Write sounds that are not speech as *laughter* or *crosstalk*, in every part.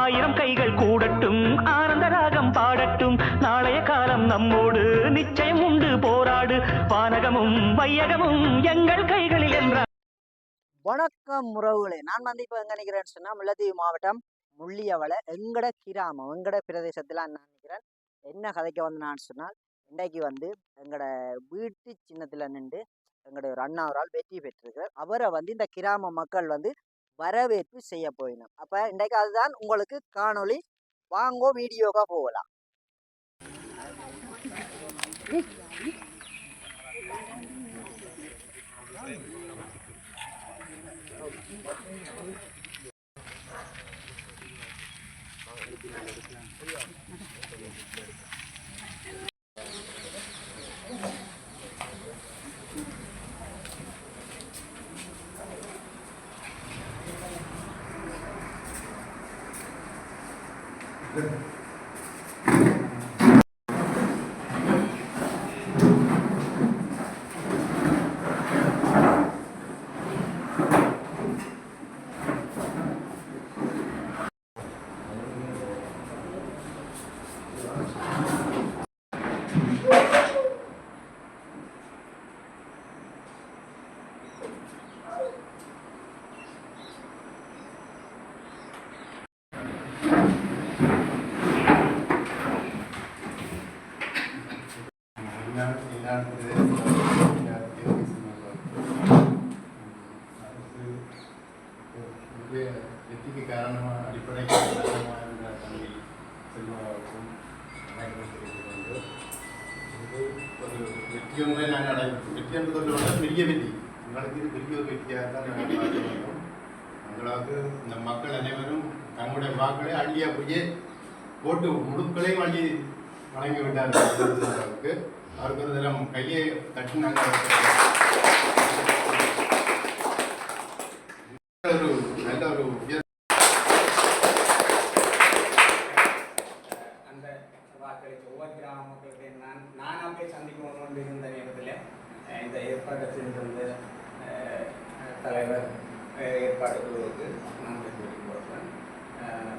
ஆயிரம் கைகள் கூடட்டும் ஆனந்த ராகம் பாடட்டும். நாளைய காலம் நம்மோடு நிச்சயம் உண்டு போராடு. வானகமும் வையகமும் எங்கள் கைகளில் என்றார். வணக்கம் உறவுகளே. நான் வந்து இப்போ எங்கே நிற்கிறேன்னு சொன்னால் முல்லத்தீவு மாவட்டம் முள்ளியவளை எங்கட கிராமம் எங்கட பிரதேசத்தில் நான் நிற்கிறேன் என்ன கதைக்க வந்து நான் சொன்னால் இன்றைக்கு வந்து எங்கட வீட்டு சின்னத்தில் நின்று எங்களுடைய ஒரு அண்ணா ஒரு ஆள் வெற்றி பெற்றிருக்கிறார். அவரை வந்து இந்த கிராம மக்கள் வந்து வரவேற்பு செய்ய போயினோம் அப்போ இன்றைக்கு அதுதான் உங்களுக்கு காணொளி வாங்கோ வீடியோக்காக போகலாம். 对。வெற்றிக்கு காரணமாக அடிப்படை காரணமாக இருந்த தம்பி செல்வாவுக்கும் ஒரு வெற்றி முறை நாங்கள் அடை வெற்றி என்பதை விட பெரிய வெற்றி எங்களுக்கு இது பெரிய ஒரு வெற்றியாக தான் நாங்கள் பார்க்க வேண்டும் எங்களுக்கு இந்த மக்கள் அனைவரும் தங்களுடைய வாக்களை அள்ளியா போய் போட்டு முழுக்களையும் அள்ளி வழங்கி விட்டார்கள் அவருக்கு அவருக்கு ஒரு தினம் கையை தட்டினாங்க நாங்கள் ஒரு அந்த வாக்களித்த ஒவ்வொரு கிராம மக்களுக்கு நான் நானாக போய் சந்திக்கணும் இருந்த நேரத்தில் இந்த ஏற்பாட்டை செஞ்சிருந்த தலைவர் ஏற்பாடு குழுவுக்கு நான் கூறி போடுறேன்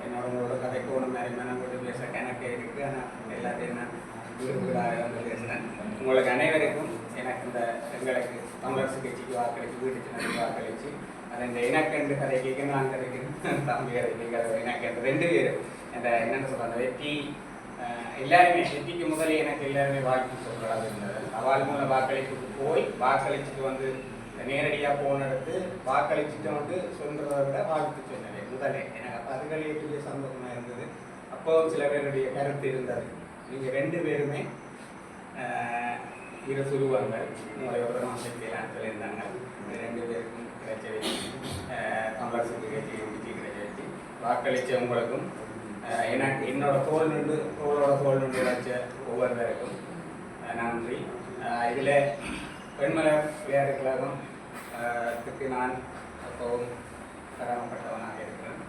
என்னோட உங்களோட கதைக்கு ஒன்று மாதிரி மனம் கொண்டு பேச கணக்கே இருக்குது ஆனால் எல்லாத்தையும் நான் வீடு வந்து பேசுகிறேன். உங்களுக்கு அனைவருக்கும் எனக்கு இந்த எங்களுக்கு தமிழரசு கட்சிக்கு வாக்களித்து வீட்டுக்கு சின்னத்துக்கு வாக்களித்து அது இந்த இனக்கண்டு கதை கேட்கணும் நான் கதைக்கிறேன் *laughs* தம்பி கதை கேட்க இனக்கண்டு. ரெண்டு பேரும். அந்த என்னென்னு சொல்கிறாங்க வெற்றி எல்லாருமே வெற்றிக்கு முதலே எனக்கு எல்லாருமே வாழ்த்து சொல்கிறாங்க இருந்தது அவள் மூலம் வாக்களிப்புக்கு போய் வாக்களிச்சுட்டு வந்து நேரடியாக போன எடுத்து வாக்களிச்சுட்டு வந்து சொல்றதை விட வாழ்த்து சொன்னது முதலே. எனக்கு அப்போ அதுகளே பெரிய சந்தோஷமாக இருந்தது. அப்போவும் சில பேருடைய கருத்து இருந்தது. நீங்கள் ரெண்டு பேருமே இரு சுருவங்கள் உங்களை ஒரு மாசத்திலாம் சொல்லியிருந்தாங்க. ரெண்டு பேருக்கும் கிடைச்ச வச்சு தமிழரசு கட்சி முடிச்சு கிடைச்ச வாக்களித்த உங்களுக்கும் எனக்கு என்னோட தோல் நின்று தோளோட தோல் நின்று கிடைச்ச ஒவ்வொரு பேருக்கும் நன்றி. இதில் பெண்மலர் விளையாட்டு கழகம் ஆஹ், த்துக்கு நான் எப்பவும் சிரமப்பட்டவனாக இருக்கிறேன்.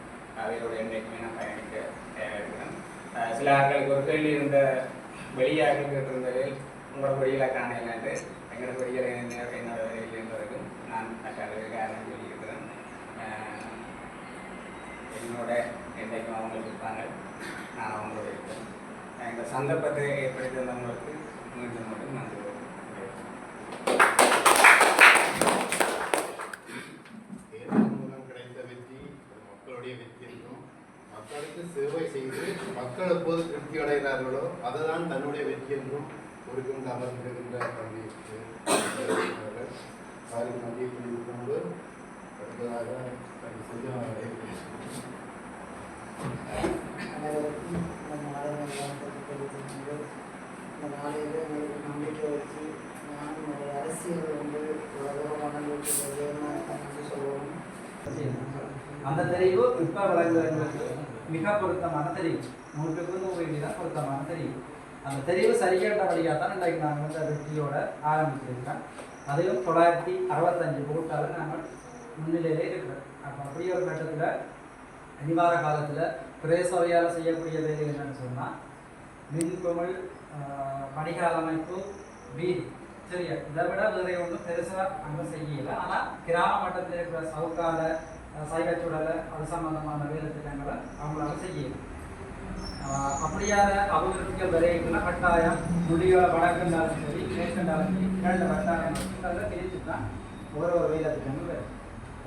அவையோடு என்றைக்குமே நான் பயணிக்க தேவை இருக்கிறேன். சில ஆட்களுக்கு ஒரு கேள்வி இருந்த வெளியாக இருந்தது உங்களோட வெளியில் காண என்று எங்களோட வெளியில் என்னோட வெளியில் என்பதற்கும் நான் அதுக்காக காரணம் சொல்லியிருக்கிறேன் என்னோட என்றைக்கும் அவங்களுக்கு இருப்பாங்க நான் அவங்களோட இருப்பேன் இந்த சந்தர்ப்பத்தை ஏற்படுத்தி தந்தவங்களுக்கு மீண்டும் மட்டும் நன்றி மூலம் வெற்றி மக்களுடைய மக்களுக்கு சேவை செய்து மக்கள் எப்போது திருப்தி அடைகிறார்களோ அதுதான் தன்னுடைய வெற்றி என்றும் ஒருக்கின்ற அமர்ந்திருக்கின்ற தம்பி அவர்கள் அவருக்கு நன்றியை தெரிவித்துக் கொண்டு அடுத்ததாக தம்பி செல்வம் அனைவருக்கும் இந்த நாளில் இந்த நாளில் எங்களுக்கு நம்பிக்கை வச்சு நான் ஒரு அரசியல் வந்து என்று சொல்லுவோம் அந்த தெரிவு இப்போ வழங்குவதற்கு மிக பொருத்தமான தெரிவு நூற்றுக்கு நூறு தான் பொருத்தமான தெரிவு அந்த தெரிவு சரிகேட்டபடியாக தான் இன்றைக்கு நாங்கள் வந்து வெற்றியோட ஆரம்பிச்சிருக்கோம் அதையும் தொள்ளாயிரத்தி அறுபத்தஞ்சு போட்டாலும் நாங்கள் முன்னிலையிலே இருக்கிறோம். அப்போ அப்படி ஒரு கட்டத்தில் அனிவார காலத்தில் பிரேசவையால் செய்யக்கூடிய வேலை என்னன்னு சொன்னால் மின்குமிழ் ஆஹ், பணிகால அமைப்பு வீதி சரியா இதை விட வேற ஒன்றும் பெருசாக அங்கே செய்யலை. ஆனால் கிராம மட்டத்தில் இருக்கிற சவுக்கால சைவச்சூழலை அது சம்பந்தமான வேலை திட்டங்களை அவங்களால செய்யணும் அப்படியான அபிவிருத்திகள் விரைவுக்குள்ள கட்டாயம் முடியோட வடக்குண்டாலும் சரி மேற்கண்டாலும் சரி இரண்டு கட்டாயம் அதில் பிரித்து ஒரு ஒரு வேலை அதுக்கு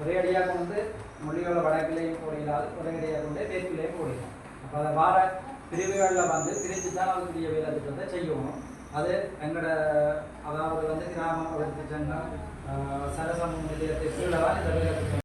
ஒரே அடியாக கொண்டு மொழியோட வடக்கிலையும் போடலாது ஒரே அடியாக கொண்டு மேற்கிலையும் போடலாம். அப்போ அதை வார பிரிவுகளில் வந்து பிரித்து தான் அதுக்குரிய வேலை திட்டத்தை செய்யணும். அது எங்களோட அதாவது வந்து கிராம அபிவிருத்தி சங்கம் சரசமூக நிலையத்தை கீழே இந்த வேலை திட்டம்